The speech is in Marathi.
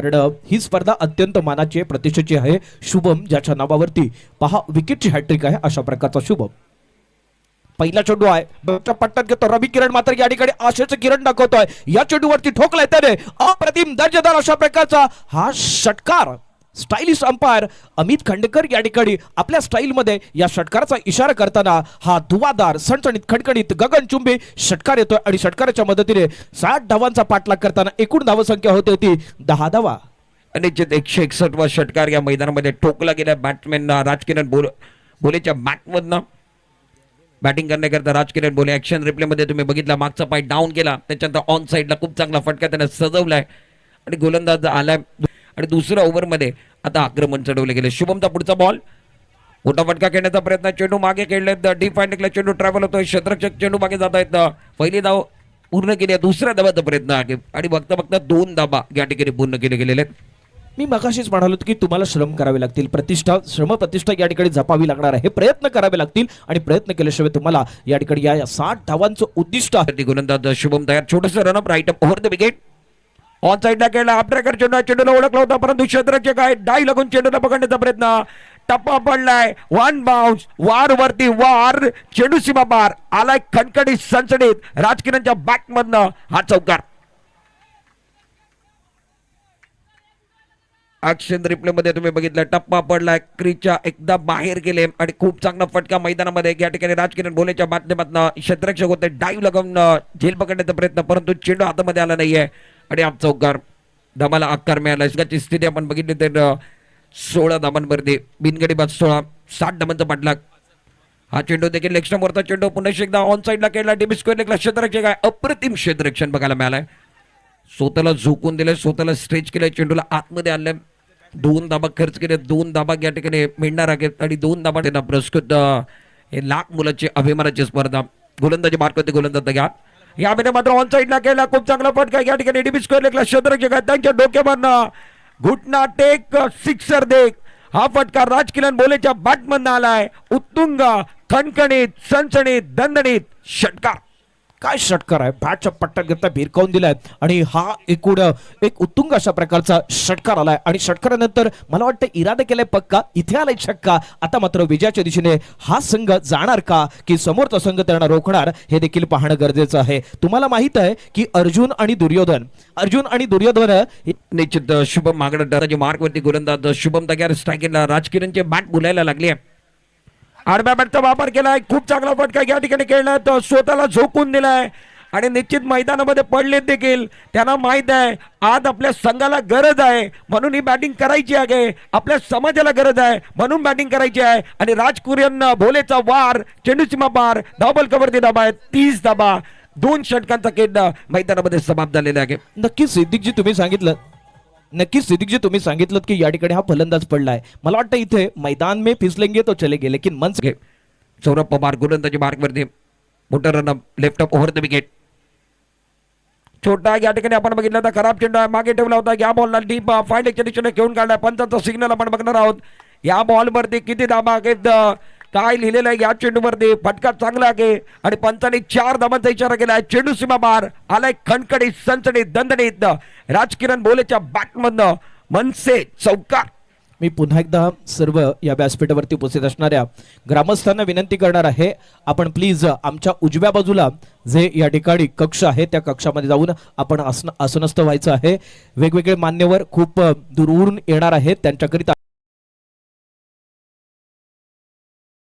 कारण ही स्पर्धा अत्यंत मानाची आहे प्रतिष्ठेची आहे. शुभम ज्याच्या नावावरती. पहा विकेटची हॅट्रिक आहे अशा प्रकारचा शुभम. पहिला चेंडू आहे. बॅटच्या पट्ट्यात घेतो. रवी किरण मात्र या ठिकाणी आशेचं किरण दाखवतोय. या चेंडूवरती ठोकलाय त्याने. अप्रतिम दर्जेदार अशा प्रकारचा हा षटकार. स्टाईलिश अंपायर अमित खंडेकर या ठिकाणी आपल्या स्टाईलमध्ये या षटकाराचा इशारा करताना हा धुवादार सणसणीत खणखणीत गगनचुंबी षटकार येतोय आणि षटकाराच्या मदतीने साठ धावांचा पाठलाग करताना एकूण धावसंख्या होते होती दहा धावा. निश्चित एकशे एकसष्ट वा षटकार या मैदानामध्ये ठोकला गेला बॅट्समॅन राजकिरण बोल बोलेच्या बॅटमधनं. बॅटिंग करण्याकरता राजकिरण बोले ऍक्शन रिप्लेमध्ये तुम्ही बघितला मागचा पाय डाऊन केला त्याच्यानंतर ऑन साईडला खूप चांगला फटका त्याने सजवलाय. आणि गोलंदाज आलाय. आणि दुसऱ्या ओव्हरमध्ये आता आक्रमण चढवले गेले. शुभमचा पुढचा बॉल मोठा फटका खेळण्याचा प्रयत्न. चेंडू मागे खेळले डी फायनकला चेंडू ट्रॅव्हल होतोय. क्षेत्ररक्षक चेंडू मागे जात आहेत. पहिली धाव पूर्ण केली आहे. दुसऱ्या धावाचा प्रयत्न आहे. आणि बघता बघता दोन धाबा या ठिकाणी पूर्ण केले गेलेले आहेत. मी मगाशीच म्हणालो की तुम्हाला श्रम करावे लागतील. प्रतिष्ठा श्रम प्रतिष्ठा या ठिकाणी जपावी लागणार आहे. प्रयत्न करावे लागतील आणि प्रयत्न केल्याशिवाय तुम्हाला या ठिकाणी या साठ धावांचं उद्दिष्ट आहे. गोलंदाज शुभम तयार. छोटस रनअप राईट अप ओव्हर द विकेट ऑन साईडला केला आपल्याकडे चेंडू चेंडूला ओळखला होता परंतु क्षेत्राचे काय डाय लागून चेंडूला पकडण्याचा प्रयत्न. टप्पा पडलाय. वन बाउन्स वार वरती वार. चेंडू सीमा पार. आलाय खणखणी सणसणीत राजकिरणच्या बॅक मधनं हा चौकार. ऍक्शन रिप्ले मध्ये तुम्ही बघितलं. टप्पा पडलाय. क्रीच्या एकदा बाहेर गेले. आणि खूप चांगला फटका मैदानामध्ये. या ठिकाणी राजकिरण बोलेच्या माध्यमातून क्षेत्रक्षक होते. डाईव्ह लगावून झेल पकडण्याचा प्रयत्न. परंतु चेंडू हातामध्ये आला नाहीये. आणि आमचा चौकार धमाला आकार मिळाला. इसकाची स्थिती आपण बघितली तर सोळा धाबांवरती बिनगडी बाद सोळा साठ धाबांचा पाठलाग. हा चेंडू देखील एक्स्ट्रा मोरचा चेंडू पुन्हा एकदा ऑन साईडला खेळला डेबी स्क्वेअर लेखला क्षेत्ररक्षक आहे. अप्रतिम क्षेत्ररक्षण बघायला मिळालंय. स्वतःला झोकून दिलंय स्वतःला स्ट्रेच केलंय चेंडूला आतमध्ये आणलंय. दोन दाबा खर्च केले दोन दाबा या ठिकाणी मिळणार आहेत. आणि दोन दाबा त्यांना पुरस्कृत हे लाख मुलाची अभिमानाची स्पर्धा. गोलंदाजी मार्क होते गोलंदाज घ्या या मध्ये मात्र ऑन साईडला केला. खूप चांगला फटका या ठिकाणी डीबी स्क्वेअर लेखला. क्षेत्ररक्षक आहे त्यांच्या डोक्यामधनं घुटना टेक सिक्सर uh, देख. हा फटका राजकिरण बोलेच्या बॅटमधनं आलाय. उत्तुंग खणखणीत सणसणीत दणदणीत षटकार. काय षटकार आहे? बॅटच्या पट्ट्यात घेतला भिरकावून दिलाय. आणि हा एकूण एक उत्तुंग अशा प्रकारचा षटकार आलाय. आणि षटकारानंतर मला वाटतं इरादा केलाय पक्का. इथे आलाय छक्का. आता मात्र विजयाच्या दिशेने हा संघ जाणार का? की समोरचा संघ त्यांना रोखणार? हे देखील पाहणं गरजेचं आहे. तुम्हाला माहीत आहे की अर्जुन आणि दुर्योधन अर्जुन आणि दुर्योधन निश्चित शुभम मागणं डराचे गोलंदाज शुभम दग्यार स्ट्रायकिंगला राजकिरणचे बॅट बोलायला लागले आहे. आडव्या बॅटचा वापर केलाय. खूप चांगला फटका या ठिकाणी खेळलाय तो स्वतःला झोकून दिलाय. आणि निश्चित मैदानामध्ये पडले देखील. त्यांना माहीत आहे आज आपल्या संघाला गरज आहे. म्हणून ही बॅटिंग करायची आहे. आपल्या समाजाला गरज आहे. म्हणून बॅटिंग करायची आहे. आणि राजकुर्यन भोलेचा वार चेंडूसीमा पार डबल कवरती धाबा आहे तीस धाबा दोन षटकांचा खेळ मैदानामध्ये समाप्त झालेला आहे. नक्कीच सिद्दीकजी तुम्ही सांगितलं. नक्कीच सिद्दीकजी तुम्ही सांगितलं की या ठिकाणी हा फलंदाज पडलाय. मला वाटतं इथे मैदान में फिसलेंगे तो चले गेले लेकिन मन घे सौरभ पवार गोलंदाजी मार्गवरती. मोठा रन लेफ्ट अप ओव्हर द विकेट छोटा या ठिकाणी आपण बघितलं तर खराब चेंडू आहे मागे ठेवला होता या बॉलला डीप फाईट दिशेने घेऊन काढलाय पंचाचा सिग्नल आपण बघणार आहोत. या बॉलवरती किती धाबा घेत काय लिहिलेलं आहे या चेंडूवरती फटका चांगला आहे. आणि पंचाने चार धाबांचा इशारा आहे. चेंडू सीमा बार आलाय खणखणीत सणसणीत दणदणीत. राजकिरण बोलेच्या बॅटमधनं मनसे चौकार. मी पुन्हा एकदा सर्व या व्यासपीठावरती उपस्थित असणाऱ्या ग्रामस्थांना विनंती करणार आहे आपण प्लीज आमच्या उजव्या बाजूला जे या ठिकाणी कक्ष आहे त्या कक्षामध्ये जाऊन आपण आसन आसनस्थ व्हायचं आहे. वेगवेगळे मान्यवर खूप दूरवरून येणार आहेत त्यांच्याकरिता